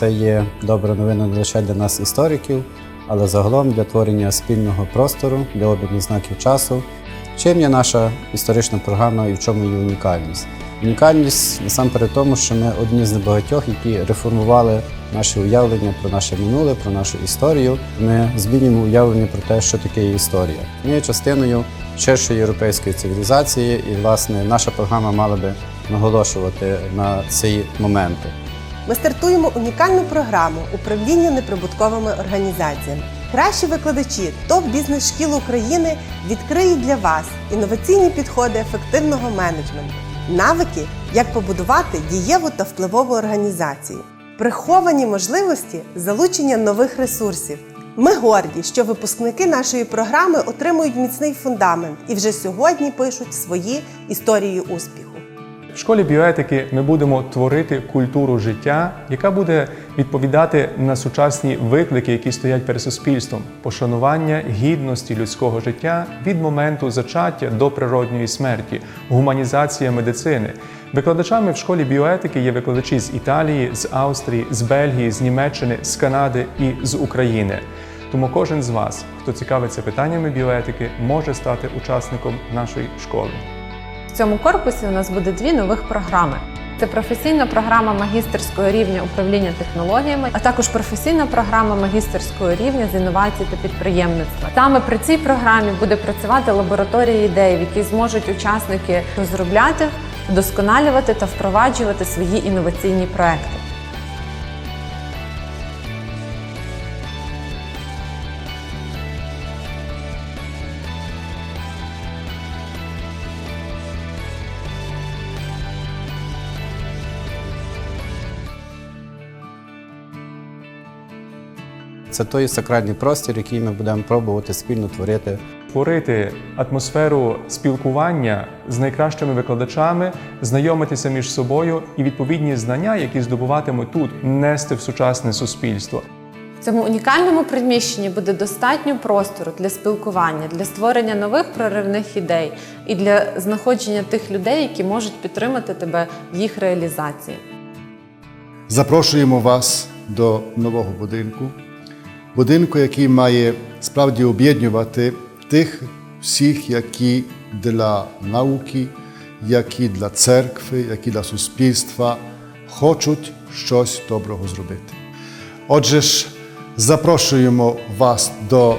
Це є добра новина не лише для нас, істориків, але загалом для творення спільного простору, для обміну знаків часу. Чим є наша історична програма і в чому її унікальність? Унікальність насамперед тому, що ми одні з небагатьох, які реформували наше уявлення про наше минуле, про нашу історію. Ми змінюємо уявлення про те, що таке історія. Ми є частиною ширшої європейської цивілізації, і власне наша програма мала би наголошувати на ці моменти. Ми стартуємо унікальну програму управління неприбутковими організаціями. Кращі викладачі топ бізнес шкіл України відкриють для вас інноваційні підходи ефективного менеджменту, навики, як побудувати дієву та впливову організацію, приховані можливості залучення нових ресурсів. Ми горді, що випускники нашої програми отримують міцний фундамент і вже сьогодні пишуть свої історії успіху. В школі біоетики ми будемо творити культуру життя, яка буде відповідати на сучасні виклики, які стоять перед суспільством: пошанування гідності людського життя від моменту зачаття до природньої смерті, гуманізація медицини. Викладачами в школі біоетики є викладачі з Італії, з Австрії, з Бельгії, з Німеччини, з Канади і з України. Тому кожен з вас, хто цікавиться питаннями біоетики, може стати учасником нашої школи. В цьому корпусі у нас буде дві нових програми. Це професійна програма магістерського рівня управління технологіями, а також професійна програма магістерського рівня з інновацій та підприємництва. Саме при цій програмі буде працювати лабораторія ідей, в якій зможуть учасники розробляти, вдосконалювати та впроваджувати свої інноваційні проекти. Це той сакральний простір, який ми будемо пробувати спільно творити Творити атмосферу спілкування з найкращими викладачами, знайомитися між собою і відповідні знання, які здобуватимуть тут, нести в сучасне суспільство. В цьому унікальному приміщенні буде достатньо простору для спілкування, для створення нових проривних ідей і для знаходження тих людей, які можуть підтримати тебе в їх реалізації. Запрошуємо вас до нового будинку, будинку, який має справді об'єднувати тих всіх, які для науки, які для церкви, які для суспільства хочуть щось доброго зробити. Отже ж, запрошуємо вас до,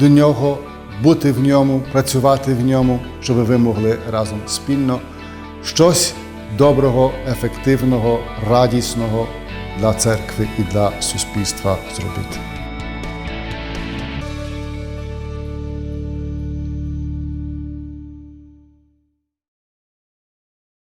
до нього, бути в ньому, працювати в ньому, щоб ви могли разом спільно щось доброго, ефективного, радісного для церкви і для суспільства зробити.